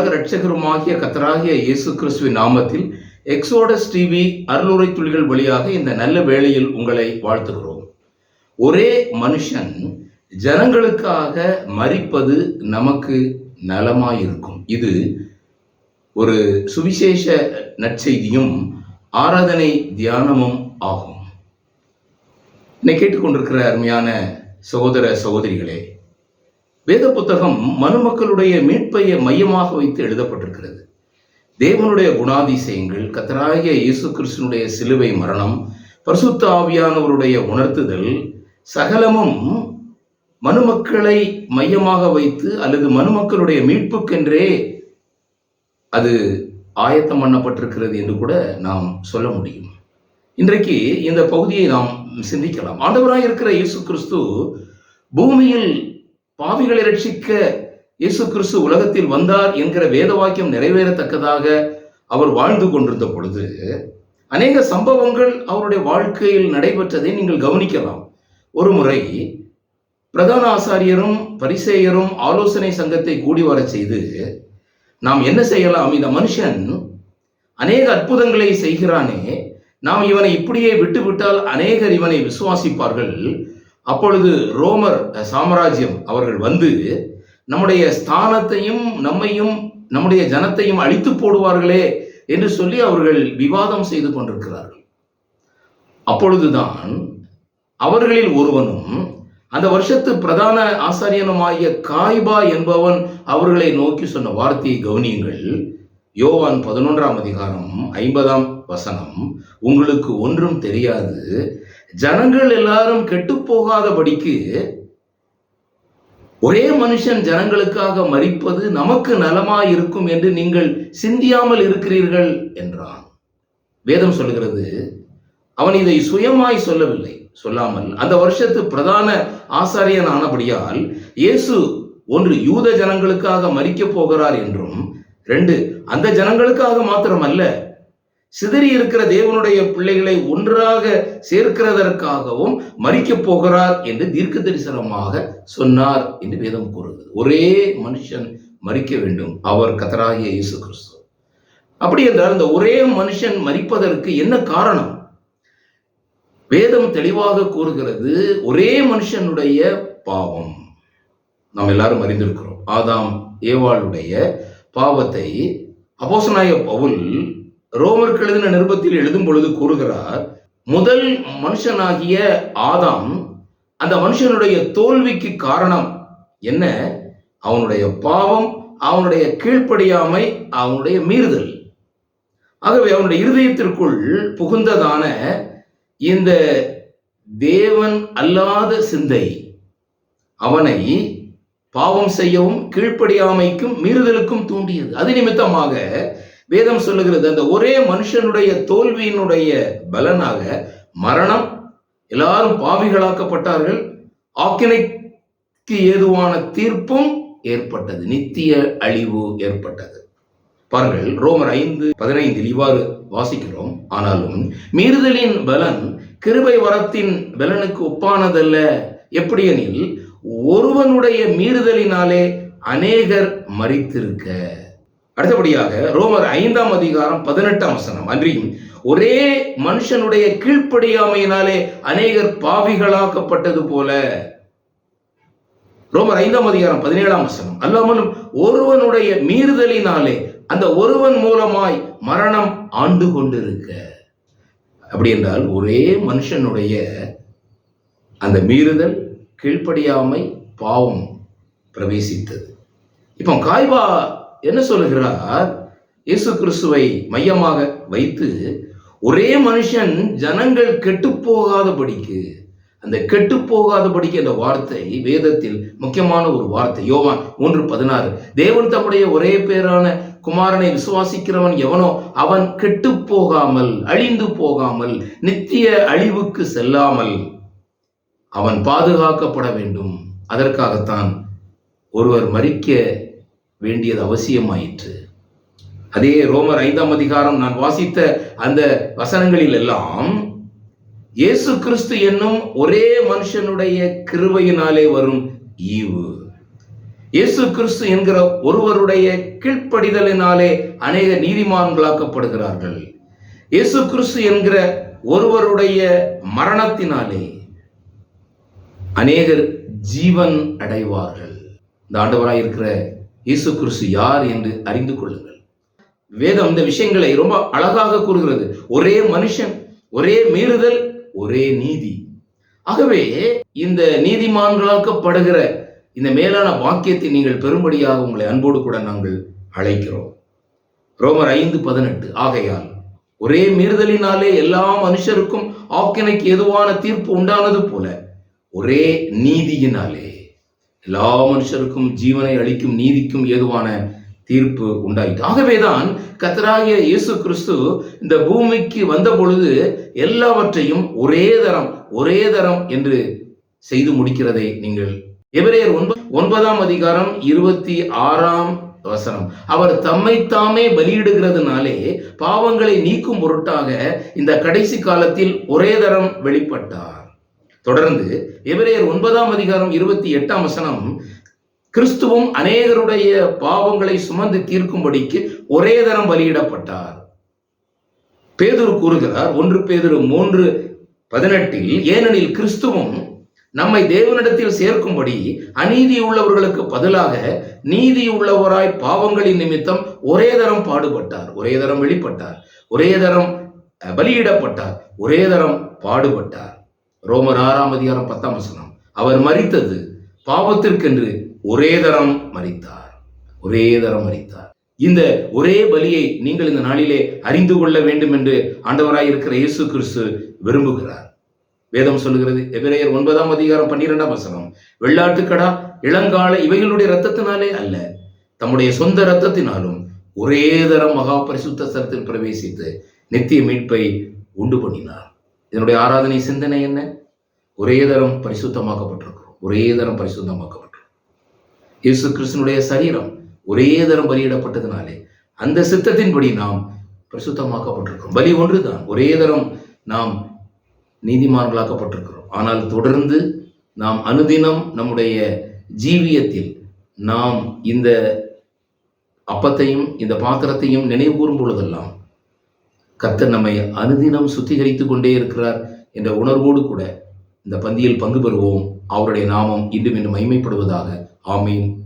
உலக இரட்சகருமாகிய கத்தராகிய இயேசு கிறிஸ்துவின் நாமத்தில் எக்ஸோடஸ் டிவி அறுநூறை துளிகள் வழியாக இந்த நல்ல வேளையில் உங்களை வாழ்த்துகிறோம். ஒரே மனுஷன் ஜனங்களுக்காக மறிப்பது நமக்கு நலமாயிருக்கும். இது ஒரு சுவிசேஷ நற்செய்தியும் ஆராதனை தியானமும் ஆகும். என்னை கேட்டுக்கொண்டிருக்கிற அருமையான சகோதர சகோதரிகளே வேத புத்தகம் மனுமக்களுடைய மீட்பையை மையமாக வைத்து எழுதப்பட்டிருக்கிறது. தேவனுடைய குணாதிசயங்கள் கத்தராகிய இயேசு கிறிஸ்துனுடைய சிலுவை மரணம் பரிசுத்த ஆவியானவருடைய உணர்த்துதல் சகலமும் மனுமக்களை மையமாக வைத்து அல்லது மனுமக்களுடைய மீட்புக்கென்றே அது ஆயத்தம் பண்ணப்பட்டிருக்கிறது என்று கூட நாம் சொல்ல முடியும். இன்றைக்கு இந்த பகுதியை நாம் சிந்திக்கலாம். ஆண்டவராக இருக்கிற இயேசு கிறிஸ்து பூமியில் பாவிகளை ரட்சிக்க இயேசு கிறிஸ்து உலகத்தில் வந்தார் என்கிற வேத வாக்கியம் நிறைவேறத்தக்கதாக அவர் வாழ்ந்து கொண்டிருந்த பொழுது அநேக சம்பவங்கள் அவருடைய வாழ்க்கையில் நடைபெற்றதை நீங்கள் கவனிக்கலாம். ஒரு முறை பிரதான ஆசாரியரும் பரிசேயரும் ஆலோசனை சங்கத்தை கூடி வரச் செய்து நாம் என்ன செய்யலாம்? இந்த மனுஷன் அநேக அற்புதங்களை செய்கிறானே நாம் இவனை இப்படியே விட்டுவிட்டால் அநேகர் இவனை விசுவாசிப்பார்கள் அப்பொழுது ரோமர் சாம்ராஜ்யம் அவர்கள் வந்து நம்முடைய ஸ்தானத்தையும் நம்மையும் நம்முடைய ஜனத்தையும் அழித்து போடுவார்களே என்று சொல்லி அவர்கள் விவாதம் செய்து கொண்டிருக்கிறார்கள். அப்பொழுதுதான் அவர்களில் ஒருவனும் அந்த வருஷத்து பிரதான ஆசாரியனுமாகிய காய்பா என்பவன் அவர்களை நோக்கி சொன்ன வார்த்தையை கவனியுங்கள். யோவான் பதினொன்றாம் அதிகாரம் ஐம்பதாம் வசனம் உங்களுக்கு ஒன்றும் தெரியாது. ஜனங்கள் எல்லாரும் கெட்டு போகாதபடிக்கு ஒரே மனுஷன் ஜனங்களுக்காக மறிப்பது நமக்கு நலமாய் இருக்கும் என்று நீங்கள் சிந்தியாமல் இருக்கிறீர்கள் என்றான். வேதம் சொல்லுகிறது அவன் இதை சுயமாய் சொல்லவில்லை. சொல்லாமல் அந்த வருஷத்து பிரதான ஆசாரியன் ஆனபடியால் இயேசு ஒன்று யூத ஜனங்களுக்காக மறிக்க போகிறார் என்றும் ரெண்டு அந்த ஜனங்களுக்காக மாத்திரமல்ல சிதறி இருக்கிற தேவனுடைய பிள்ளைகளை ஒன்றாக சேர்க்கிறதற்காகவும் மறிக்கப் போகிறார் என்று தீர்க்க தரிசனமாக சொன்னார் என்று வேதம் கூறுகிறது. ஒரே மனுஷன் மறிக்க வேண்டும். அவர் கத்தராகிய இயேசு கிறிஸ்து. அப்படி என்றால் இந்த ஒரே மனுஷன் மறிப்பதற்கு என்ன காரணம்? வேதம் தெளிவாக கூறுகிறது ஒரே மனுஷனுடைய பாவம். நாம் எல்லாரும் அறிந்திருக்கிறோம். ஆதாம் ஏவாளுடைய பாவத்தை அப்போசனாய பவுல் ரோமருக்கு எழுதின நிருபத்தில் எழுதும் பொழுது கூறுகிறார் முதல் மனுஷனாகிய ஆதாம் அந்த மனுஷனுடைய தோல்விக்கு காரணம் என்ன? அவனுடைய பாவம் அவனுடைய கீழ்ப்படியாமை அவனுடைய மீறுதல். ஆகவே அவனுடைய இருதயத்திற்குள் புகுந்ததான இந்த தேவன் அல்லாத சிந்தை அவனை பாவம் செய்யவும் கீழ்ப்படியாமைக்கும் மீறுதலுக்கும் தூண்டியது. அது நிமித்தமாக வேதம் சொல்லுகிறது அந்த ஒரே மனுஷனுடைய தோல்வியினுடைய பலனாக மரணம் எல்லாரும் பாவிகளாக்கப்பட்டார்கள் ஆக்கினைக்கு ஏதுவான தீர்ப்பும் ஏற்பட்டது நித்திய அழிவு ஏற்பட்டது. பாருங்கள் ரோமர் ஐந்து பதினைந்தில் இவ்வாறு வாசிக்கிறோம் ஆனாலும் மீறுதலின் பலன் கிருபை வரத்தின் பலனுக்கு ஒப்பானதல்ல. எப்படியெனில் ஒருவனுடைய மீறுதலினாலே அநேகர் மறித்திருக்க அடுத்தபடியாக ரோமர் ஐந்தாம் அதிகாரம் பதினெட்டாம் வசனம். அன்றியும் ஒரே மனுஷனுடைய கீழ்ப்படியாமையினாலே அநேகர் பாவிகளாக்கப்பட்டது போல. ரோமர் ஐந்தாம் அதிகாரம் பதினேழாம் வசனம். அல்லாமலும் ஒருவனுடைய மீறுதலினாலே அந்த ஒருவன் மூலமாய் மரணம் ஆண்டு கொண்டிருக்க. அப்படி என்றால் ஒரே மனுஷனுடைய அந்த மீறுதல் கீழ்ப்படியாமை பாவம் பிரவேசித்தது. இப்போ காய்வா என்ன சொல்லுகிறார்? இயேசு கிறிஸ்துவை மையமாக வைத்து ஒரே மனுஷன் ஜனங்கள் கெட்டுப்போகாதபடிக்கு அந்த கெட்டுப்போகாதபடிக்கு அந்த வார்த்தை வேதத்தில் முக்கியமான ஒரு வார்த்தை. யோவான் மூன்று பதினாறு தேவன் தம்முடைய ஒரே பேரான குமாரனை விசுவாசிக்கிறவன் எவனோ அவன் கெட்டு போகாமல் அழிந்து போகாமல் நித்திய அழிவுக்கு செல்லாமல் அவன் பாதுகாக்கப்பட வேண்டும். அதற்காகத்தான் ஒருவர் மறிக்க வேண்டியது அவசியமாயிற்று. அதே ரோமர் ஐந்தாம் அதிகாரம் நான் வாசித்த அந்த வசனங்களில் எல்லாம் இயேசு கிறிஸ்து என்னும் ஒரே மனுஷனுடைய கிருவையினாலே வரும் ஈவு. இயேசு கிறிஸ்து என்கிற ஒருவருடைய கீழ்ப்படிதலினாலே அநேக நீதிமான்களாக்கப்படுகிறார்கள். இயேசு கிறிஸ்து என்கிற ஒருவருடைய மரணத்தினாலே அநேகர் ஜீவன் அடைவார்கள். இந்த ஆண்டவராயிருக்கிற இயேசு கிறிஸ்து யார் என்று அறிந்து கொள்ளுங்கள். வேதம் இந்த விஷயங்களை ரொம்ப அழகாக கூறுகிறது. ஒரே மனுஷன் ஒரே மீறுதல் ஒரே நீதி. ஆகவே இந்த நீதிமான்களாக்கப்படுகிற இந்த மேலான வாக்கியத்தை நீங்கள் பெரும்படியாக உங்களை அன்போடு கூட நாங்கள் அழைக்கிறோம். ரோமர் ஐந்து பதினெட்டு ஆகையால் ஒரே மீறுதலினாலே எல்லா மனுஷருக்கும் ஆக்கினைக்கு எதுவான தீர்ப்பு உண்டானது போல ஒரே நீதியினாலே எல்லா மனுஷருக்கும் ஜீவனை அளிக்கும் நீதிக்கும் ஏதுவான தீர்ப்பு உண்டாயிற்று. ஆகவேதான் கத்தராகிய இயேசு கிறிஸ்து இந்த பூமிக்கு வந்த பொழுது எல்லாவற்றையும் ஒரே தரம் ஒரே தரம் என்று செய்து முடிக்கிறதை நீங்கள் எபிரேயர் ஒன்பது ஒன்பதாம் அதிகாரம் இருபத்தி ஆறாம் வசனம். அவர் தம்மைத்தாமே பலியிடுகிறதுனாலே பாவங்களை நீக்கும் பொருட்டாக இந்த கடைசி காலத்தில் ஒரே தரம் வெளிப்பட்டார். தொடர்ந்து எபிரேயர் ஒன்பதாம் அதிகாரம் இருபத்தி எட்டாம் வசனம் கிறிஸ்துவும் அநேகருடைய பாவங்களை சுமந்து தீர்க்கும்படிக்கு ஒரே தரம் பலியிடப்பட்டார். பேதுரு கூறுகிறார் ஒன்று பேதுரு மூன்று பதினெட்டில் ஏனெனில் கிறிஸ்துவும் நம்மை தேவனிடத்தில் சேர்க்கும்படி அநீதி உள்ளவர்களுக்கு பதிலாக நீதி உள்ளவராய் பாவங்களின் நிமித்தம் ஒரே தரம் பாடுபட்டார். ஒரே தரம் வெளிப்பட்டார் ஒரே தரம் பலியிடப்பட்டார் ஒரே தரம் பாடுபட்டார். ரோமர் ஆறாம் அதிகாரம் பத்தாம் வசனம். அவர் மறித்தது பாவத்திற்கென்று ஒரே தரம் மறித்தார் ஒரே தரம் மறித்தார் இந்த ஒரே பலியை நீங்கள் இந்த நாளிலே அறிந்து கொள்ள வேண்டும் என்று ஆண்டவராய் இருக்கிற இயேசு கிறிஸ்து விரும்புகிறார். வேதம் சொல்லுகிறது எபிரேயர் ஒன்பதாம் அதிகாரம் பன்னிரெண்டாம் வசனம். வெள்ளாட்டுக்கடா இளங்கால இவைகளுடைய ரத்தத்தினாலே அல்ல தம்முடைய சொந்த இரத்தத்தினாலும் ஒரே தரம் மகா பரிசுத்த சரத்தில் பிரவேசித்து நித்திய மீட்பை உண்டு பண்ணினார். இதனுடைய ஆராதனை சிந்தனை என்ன? ஒரே தரம் பரிசுத்தமாக்கப்பட்டிருக்கிறோம். ஒரே தரம் பரிசுத்தமாக்கப்பட்டிருக்கும் இயேசு கிறிஸ்தனுடைய சரீரம் ஒரே தரம் பலியிடப்பட்டதுனாலே அந்த சித்தத்தின்படி நாம் பரிசுத்தமாக்கப்பட்டிருக்கிறோம். பலி ஒன்றுதான். ஒரே தரம் நாம் நீதிமான்களாக்கப்பட்டிருக்கிறோம். ஆனால் தொடர்ந்து நாம் அனுதினம் நம்முடைய ஜீவியத்தில் நாம் இந்த அப்பத்தையும் இந்த பாத்திரத்தையும் நினைவு கூறும் பொழுதெல்லாம் கத்தர் நம்மை அனுதினம் சுத்திகரித்துக் கொண்டே இருக்கிறார் என்ற உணர்வோடு கூட இந்த பந்தியில் பங்கு பெறுவோம். அவருடைய நாமம் இன்றும் இன்று மைமைப்படுவதாக ஆமீன்.